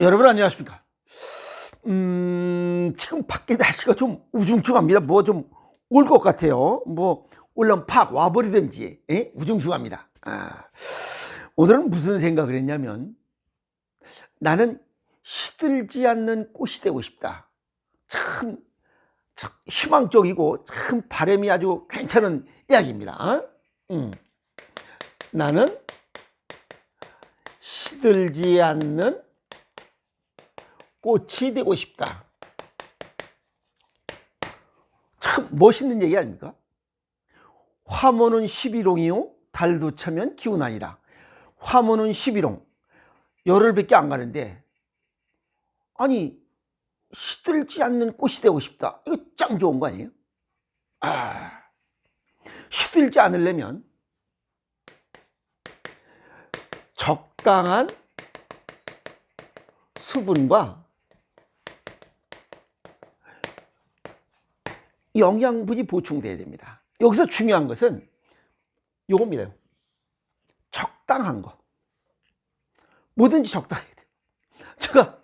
여러분 안녕하십니까? 음, 지금 밖에 날씨가 좀 우중충합니다. 뭐 좀 올 것 같아요. 뭐 올라면 팍 와버리든지 예? 우중충합니다. 아, 오늘은 무슨 생각을 했냐면 나는 시들지 않는 꽃이 되고 싶다. 참, 참 희망적이고 참 바람이 아주 괜찮은 이야기입니다. 어? 음. 나는 시들지 않는 꽃이 되고 싶다. 참 멋있는 얘기 아닙니까? 화모는 11홍이요 달도 차면 기운 아니라 화모는 11홍 열흘밖에 안 가는데 아니 시들지 않는 꽃이 되고 싶다. 이거 짱 좋은 거 아니에요? 아, 시들지 않으려면 적당한 수분과 영양분이 보충돼야 됩니다. 여기서 중요한 것은 요겁니다. 적당한 거. 뭐든지 적당해야 돼요. 제가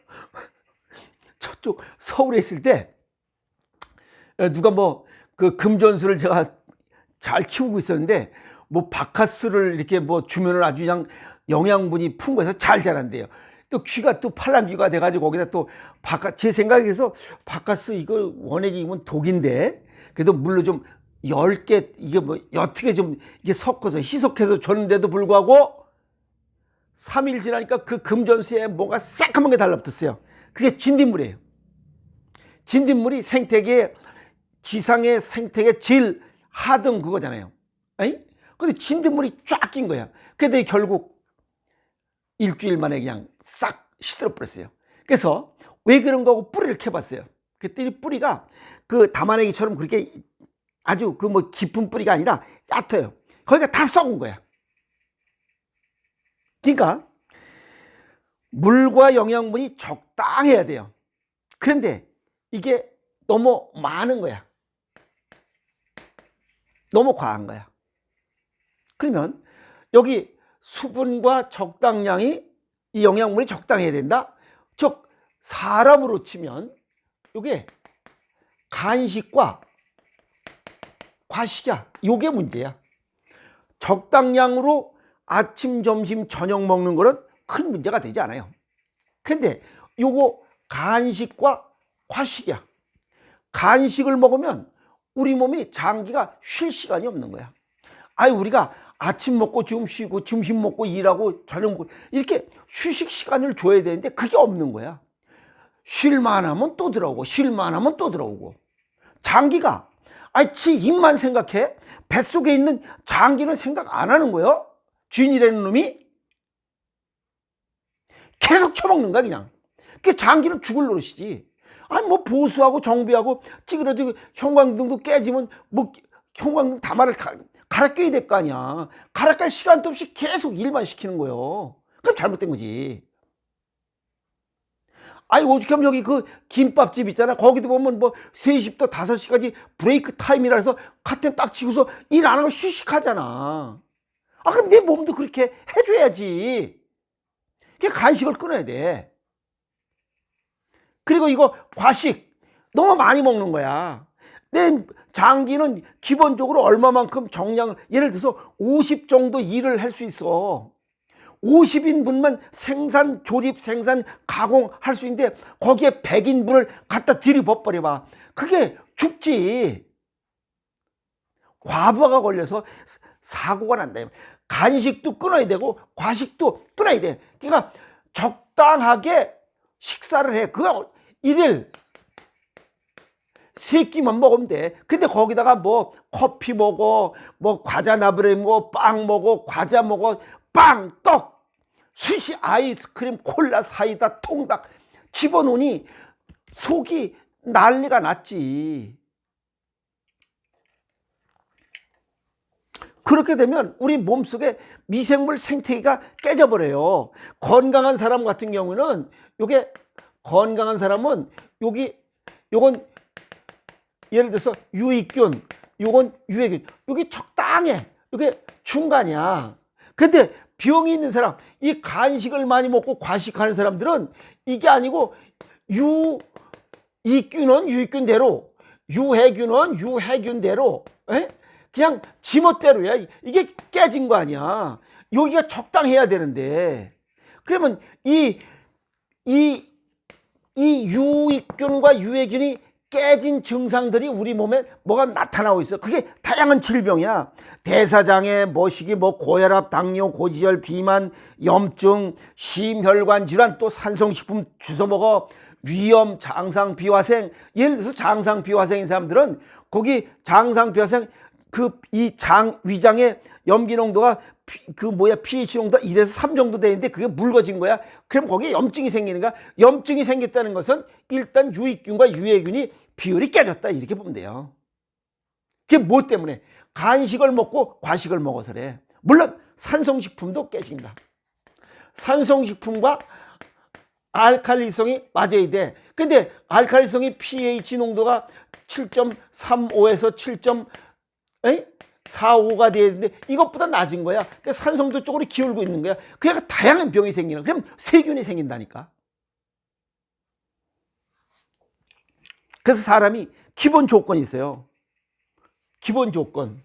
저쪽 서울에 있을 때 누가 뭐 그 금전수를 제가 잘 키우고 있었는데 뭐 바카스를 이렇게 뭐 주면은 아주 그냥 영양분이 풍부해서 잘 자란대요. 또 귀가 또 팔랑귀가 돼가지고 거기다 또 바카 제 생각에서 바카스 이거 원액이면 독인데 그래도 물로 좀열개 이게 뭐 어떻게 좀 이게 섞어서 희석해서 줬는데도 불구하고 3일 지나니까 그 금전수에 뭐가 새까만 게 달라붙었어요. 그게 진딧물이에요. 진딧물이 생태계 지상의 생태계 제일 하등 그거잖아요. 아니? 근데 진딧물이 쫙 낀 거야. 근데 결국 일주일 만에 그냥 싹 시들어 버렸어요. 그래서 왜 그런 거고 뿌리를 캐봤어요. 그랬더니 뿌리가 그 담아내기처럼 그렇게 아주 그 뭐 깊은 뿌리가 아니라 얕아요. 거기가 다 썩은 거야. 그러니까 물과 영양분이 적당해야 돼요. 그런데 이게 너무 많은 거야. 너무 과한 거야. 그러면 여기 수분과 적당량이 이 영양분이 적당해야 된다. 즉 사람으로 치면 이게 간식과 과식이야. 이게 문제야. 적당량으로 아침, 점심, 저녁 먹는 거는 큰 문제가 되지 않아요. 근데 요거 간식과 과식이야. 간식을 먹으면 우리 몸이 장기가 쉴 시간이 없는 거야. 아니 우리가 아침 먹고 지금 쉬고 점심 먹고 일하고 저녁 먹고 이렇게 휴식 시간을 줘야 되는데 그게 없는 거야. 쉴만 하면 또 들어오고 쉴만 하면 또 들어오고 장기가 아니 지 입만 생각해 뱃속에 있는 장기는 생각 안 하는 거예요. 쥐인이라는 놈이 계속 처먹는 거야 그냥. 그 장기는 죽을 노릇이지. 아니 뭐 보수하고 정비하고 찌그러지고 형광등도 깨지면 뭐 형광등 다마를 가, 갈아 껴야 될 거 아니야. 갈아 깔 시간도 없이 계속 일만 시키는 거예요. 그럼 잘못된 거지. 아니 오죽하면 여기 그 김밥집 있잖아. 거기도 보면 뭐 3시부터 5시까지 브레이크 타임이라 해서 카텐 딱 치고서 일 안 하고 휴식하잖아. 아 그럼 내 몸도 그렇게 해줘야지. 그게 간식을 끊어야 돼. 그리고 이거 과식 너무 많이 먹는 거야. 내 장기는 기본적으로 얼마만큼 정량 예를 들어서 50 정도 일을 할 수 있어. 50인분만 생산, 조립, 생산, 가공할 수 있는데 거기에 100인분을 갖다 들이버버려 봐. 그게 죽지. 과부하가 걸려서 사고가 난다. 간식도 끊어야 되고 과식도 끊어야 돼. 그러니까 적당하게 식사를 해. 그거 일일 세 끼만 먹으면 돼. 근데 거기다가 뭐 커피 먹어, 뭐 과자 나부레 먹어, 빵 먹어, 과자 먹어, 빵, 떡, 수시, 아이스크림, 콜라, 사이다, 통닭 집어넣으니 속이 난리가 났지. 그렇게 되면 우리 몸속에 미생물 생태계가 깨져버려요. 건강한 사람 같은 경우는 요게 건강한 사람은 여기 요건 예를 들어서 유익균, 요건 유해균, 요게 적당해. 요게 중간이야. 근데 병이 있는 사람, 이 간식을 많이 먹고 과식하는 사람들은 이게 아니고 유 이균은 유익균대로, 유해균은 유해균대로, 에? 그냥 지멋대로야. 이게 깨진 거 아니야. 여기가 적당해야 되는데. 그러면 이, 이, 이 유익균과 유해균이 깨진 증상들이 우리 몸에 뭐가 나타나고 있어. 그게 다양한 질병이야. 대사장애, 머시기, 뭐 고혈압, 당뇨, 고지혈, 비만, 염증, 심혈관 질환, 또 산성식품 주워 먹어, 위염, 장상 비화생. 예를 들어서 장상 비화생인 사람들은 거기 장상 비화생 그 이 장 위장의 염기 농도가 피- 그 뭐야 pH 농도가 1에서 3 정도 되는데 그게 묽어진 거야. 그럼 거기에 염증이 생기는 거야. 염증이 생겼다는 것은 일단 유익균과 유해균이 비율이 깨졌다 이렇게 보면 돼요. 그게 뭐 때문에? 간식을 먹고 과식을 먹어서래. 물론 산성식품도 깨진다. 산성식품과 알칼리성이 맞아야 돼. 근데 알칼리성이 pH 농도가 7.35에서 7. 45가 돼야 되는데 이것보다 낮은 거야. 그러니까 산성도 쪽으로 기울고 있는 거야. 그러니까 다양한 병이 생기는. 그럼 세균이 생긴다니까. 그래서 사람이 기본 조건이 있어요. 기본 조건.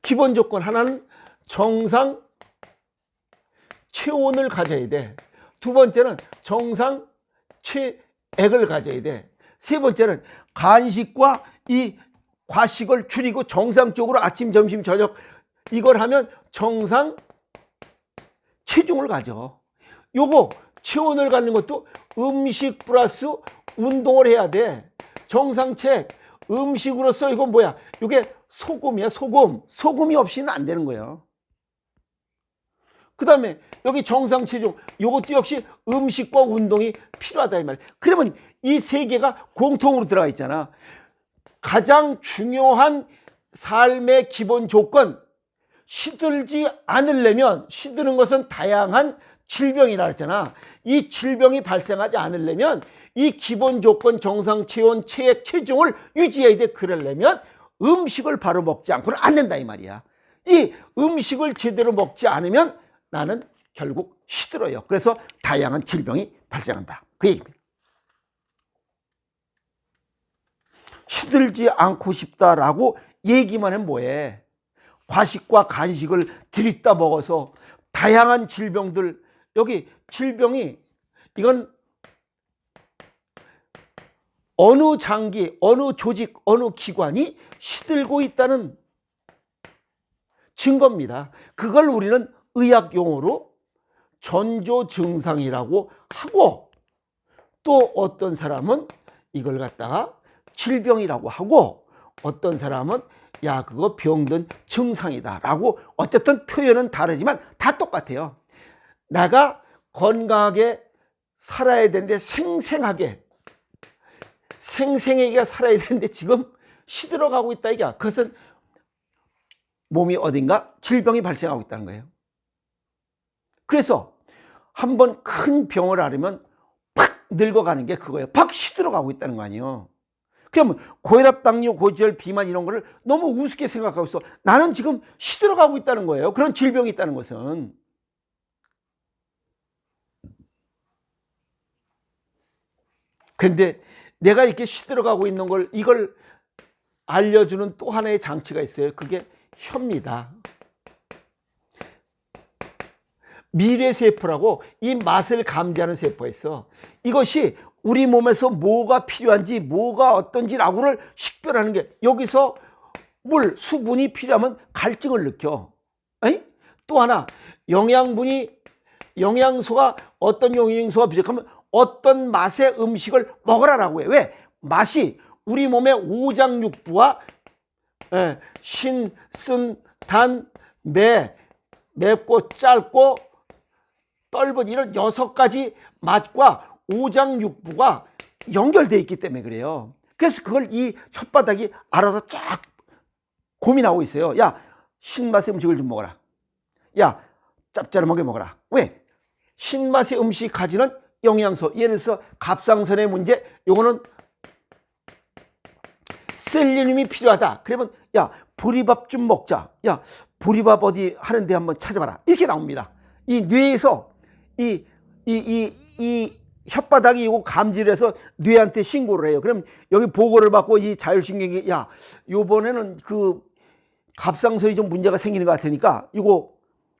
기본 조건 하나는 정상 체온을 가져야 돼. 두 번째는 정상 체액을 가져야 돼. 세 번째는 간식과 이 과식을 줄이고 정상적으로 아침, 점심, 저녁 이걸 하면 정상 체중을 가져. 요거 체온을 갖는 것도 음식 플러스 운동을 해야 돼. 정상체 음식으로서 이건 뭐야? 이게 소금이야, 소금. 소금이 없이는 안 되는 거예요. 그 다음에 여기 정상 체중 요것도 역시 음식과 운동이 필요하다 이 말. 그러면 이 세 개가 공통으로 들어가 있잖아. 가장 중요한 삶의 기본 조건 시들지 않으려면 시드는 것은 다양한 질병이라 했잖아. 이 질병이 발생하지 않으려면 이 기본 조건 정상 체온, 체액, 체중을 유지해야 돼. 그러려면 음식을 바로 먹지 않고는 안 된다 이 말이야. 이 음식을 제대로 먹지 않으면 나는 결국 시들어요. 그래서 다양한 질병이 발생한다. 그 얘기입니다. 시들지 않고 싶다라고 얘기만 하면 뭐해? 과식과 간식을 들이다 먹어서 다양한 질병들 여기 질병이 이건 어느 장기, 어느 조직, 어느 기관이 시들고 있다는 증거입니다. 그걸 우리는 의학 용어로 전조 증상이라고 하고 또 어떤 사람은 이걸 갖다가 질병이라고 하고 어떤 사람은 야 그거 병든 증상이다 라고 어쨌든 표현은 다르지만 다 똑같아요. 내가 건강하게 살아야 되는데 생생하게 생생하게 살아야 되는데 지금 시들어가고 있다 이게 그것은 몸이 어딘가 질병이 발생하고 있다는 거예요. 그래서 한 번 큰 병을 앓으면 팍 늙어가는 게 그거예요. 팍 시들어가고 있다는 거 아니에요. 그러면 고혈압, 당뇨, 고지혈, 비만 이런 거를 너무 우습게 생각하고 있어. 나는 지금 시들어가고 있다는 거예요. 그런 질병이 있다는 것은. 그런데 내가 이렇게 시들어가고 있는 걸 이걸 알려주는 또 하나의 장치가 있어요. 그게 혀입니다. 미래세포라고 이 맛을 감지하는 세포가 있어. 이것이 우리 몸에서 뭐가 필요한지 뭐가 어떤지라고를 식별하는 게 여기서 물, 수분이 필요하면 갈증을 느껴. 에이? 또 하나 영양분이 영양소가 어떤 영양소가 부족하면 어떤 맛의 음식을 먹으라라고 해. 왜? 맛이 우리 몸의 오장육부와 예, 신, 쓴, 단, 매, 맵고 짧고 떫은 이런 여섯 가지 맛과 오장육부가 연결되어 있기 때문에 그래요. 그래서 그걸 이 혓바닥이 알아서 쫙 고민하고 있어요. 야, 신맛의 음식을 좀 먹어라. 야, 짭짤하게 먹어라. 왜? 신맛의 음식이 가지는 영양소. 예를 들어서 갑상선의 문제, 요거는 셀리늄이 필요하다. 그러면 야, 보리밥 좀 먹자. 야, 보리밥 어디 하는데 한번 찾아봐라. 이렇게 나옵니다. 이 뇌에서 이, 이, 이, 이 혓바닥이 이거 감지해서 뇌한테 신고를 해요. 그럼 여기 보고를 받고 이 자율신경이 야, 요번에는 그 갑상선이 좀 문제가 생기는 것 같으니까 이거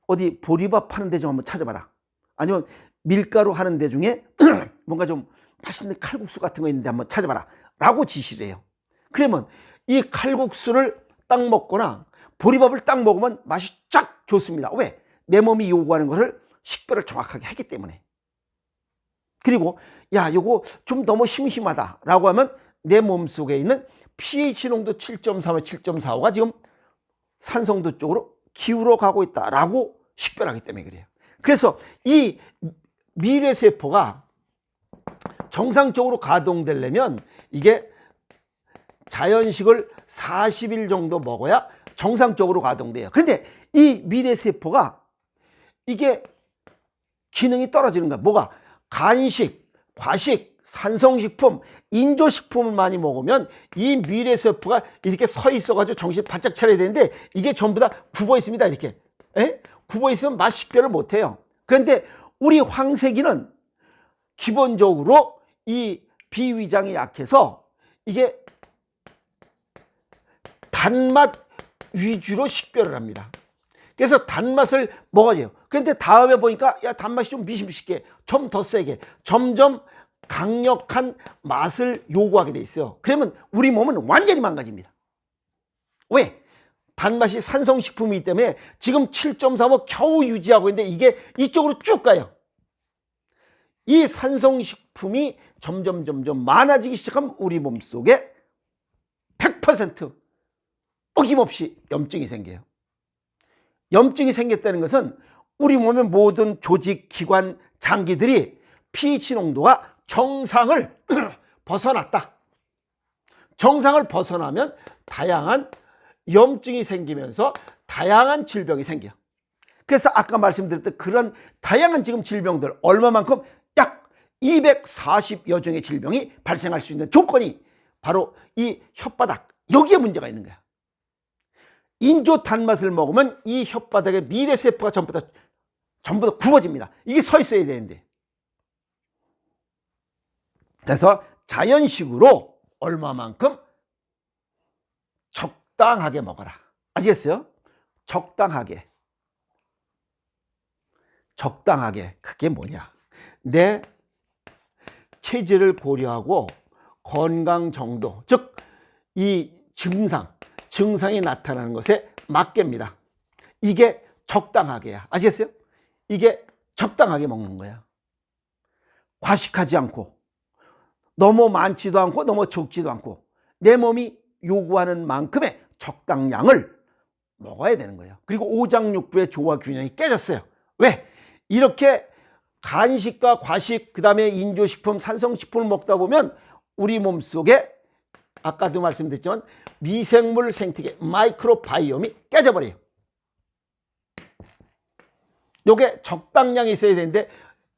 어디 보리밥 하는 데 좀 한번 찾아봐라. 아니면 밀가루 하는 데 중에 뭔가 좀 맛있는 칼국수 같은 거 있는데 한번 찾아봐라. 라고 지시를 해요. 그러면 이 칼국수를 딱 먹거나 보리밥을 딱 먹으면 맛이 쫙 좋습니다. 왜? 내 몸이 요구하는 것을 식별을 정확하게 하기 때문에. 그리고 야, 요거 좀 너무 심심하다 라고 하면 내 몸 속에 있는 pH 농도 7.3와 7.45가 지금 산성도 쪽으로 기울어 가고 있다 라고 식별하기 때문에 그래요. 그래서 이 미래세포가 정상적으로 가동되려면 이게 자연식을 40일 정도 먹어야 정상적으로 가동돼요. 근데 이 미래세포가 이게 기능이 떨어지는 거야. 뭐가? 간식, 과식, 산성식품, 인조식품을 많이 먹으면 이 미래세포가 이렇게 서 있어가지고 정신 바짝 차려야 되는데 이게 전부 다 굽어 있습니다. 이렇게. 에? 굽어 있으면 맛 식별을 못 해요. 그런데 우리 황새기는 기본적으로 이 비위장이 약해서 이게 단맛 위주로 식별을 합니다. 그래서 단맛을 먹어줘요. 그런데 다음에 보니까 야 단맛이 좀 미심식해. 좀 더 세게. 점점 강력한 맛을 요구하게 돼 있어요. 그러면 우리 몸은 완전히 망가집니다. 왜? 단맛이 산성식품이기 때문에 지금 7.35 겨우 유지하고 있는데 이게 이쪽으로 쭉 가요. 이 산성식품이 점점 점점 많아지기 시작하면 우리 몸 속에 100% 어김없이 염증이 생겨요. 염증이 생겼다는 것은 우리 몸의 모든 조직, 기관, 장기들이 pH 농도가 정상을 벗어났다. 정상을 벗어나면 다양한 염증이 생기면서 다양한 질병이 생겨. 그래서 아까 말씀드렸던 그런 다양한 지금 질병들 얼마만큼 약 240여 종의 질병이 발생할 수 있는 조건이 바로 이 혓바닥 여기에 문제가 있는 거야. 인조 단맛을 먹으면 이 혓바닥의 미래 세포가 전부 다 전부 다 굽어집니다. 이게 서 있어야 되는데. 그래서 자연식으로 얼마만큼 적당하게 먹어라. 아시겠어요? 적당하게. 적당하게. 그게 뭐냐? 내 체질을 고려하고 건강 정도, 즉 이 증상, 증상이 나타나는 것에 맞게입니다. 이게 적당하게야. 아시겠어요? 이게 적당하게 먹는 거야. 과식하지 않고, 너무 많지도 않고, 너무 적지도 않고, 내 몸이 요구하는 만큼의 적당량을 먹어야 되는 거예요. 그리고 오장육부의 조화 균형이 깨졌어요. 왜? 이렇게 간식과 과식, 그 다음에 인조식품, 산성식품을 먹다 보면 우리 몸 속에 아까도 말씀드렸지만 미생물 생태계, 마이크로바이옴이 깨져버려요. 요게 적당량이 있어야 되는데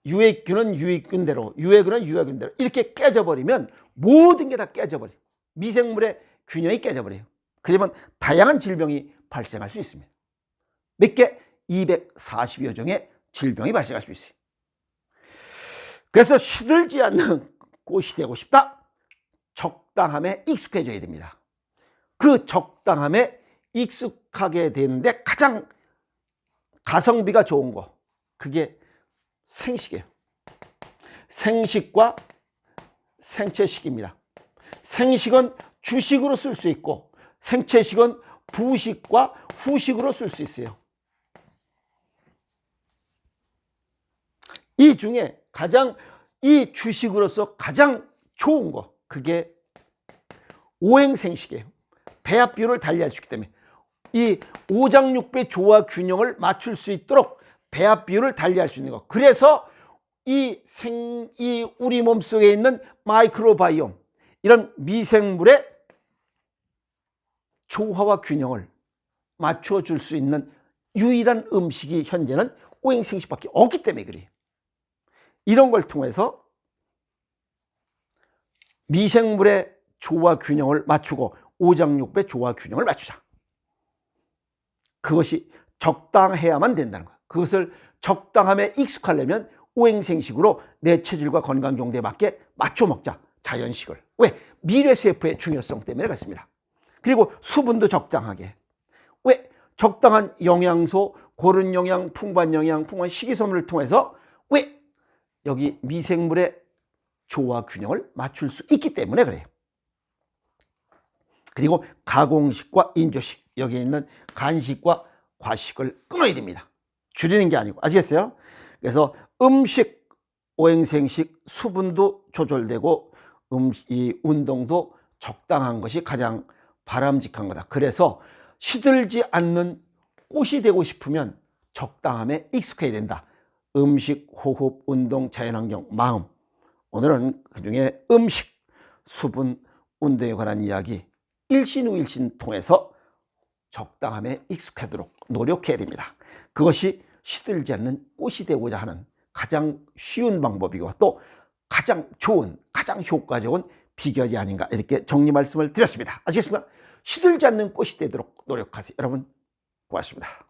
유해균은 유해균대로, 유해균은 유해균대로 이렇게 깨져버리면 모든 게 다 깨져버려요. 미생물의 균형이 깨져버려요. 그러면 다양한 질병이 발생할 수 있습니다. 몇 개? 240여 종의 질병이 발생할 수 있어요. 그래서 시들지 않는 꽃이 되고 싶다. 적당함에 익숙해져야 됩니다. 그 적당함에 익숙하게 되는데 가장 가성비가 좋은 거 그게 생식이에요. 생식과 생채식입니다. 생식은 주식으로 쓸 수 있고 생채식은 부식과 후식으로 쓸 수 있어요. 이 중에 가장 이 주식으로서 가장 좋은 거 그게 오행생식이에요. 배합 비율을 달리할 수 있기 때문에 이 오장육배 조화 균형을 맞출 수 있도록 배합 비율을 달리할 수 있는 거. 그래서 이 생, 이 우리 몸 속에 있는 마이크로바이옴, 이런 미생물의 조화와 균형을 맞춰줄 수 있는 유일한 음식이 현재는 오행생식밖에 없기 때문에 그래요. 이런 걸 통해서 미생물의 조화 균형을 맞추고 오장육배 조화 균형을 맞추자. 그것이 적당해야만 된다는 거야. 그것을 적당함에 익숙하려면 오행생식으로 내 체질과 건강 정도에 맞게 맞춰 먹자. 자연식을. 왜? 미래세포의 중요성 때문에 그렇습니다. 그리고 수분도 적당하게. 왜? 적당한 영양소, 고른 영양, 풍부한 영양, 풍부한 식이섬유를 통해서 왜? 여기 미생물의 조화 균형을 맞출 수 있기 때문에 그래요. 그리고 가공식과 인조식 여기에 있는 간식과 과식을 끊어야 됩니다. 줄이는 게 아니고 아시겠어요? 그래서 음식 오행생식 수분도 조절되고 음, 이 운동도 적당한 것이 가장 바람직한 거다. 그래서 시들지 않는 꽃이 되고 싶으면 적당함에 익숙해야 된다. 음식, 호흡, 운동, 자연환경, 마음. 오늘은 그 중에 음식, 수분, 운동에 관한 이야기 일신 후일신 통해서 적당함에 익숙하도록 노력해야 됩니다. 그것이 시들지 않는 꽃이 되고자 하는 가장 쉬운 방법이고 또 가장 좋은, 가장 효과적인 비결이 아닌가 이렇게 정리 말씀을 드렸습니다. 아시겠습니까? 시들지 않는 꽃이 되도록 노력하세요. 여러분, 고맙습니다.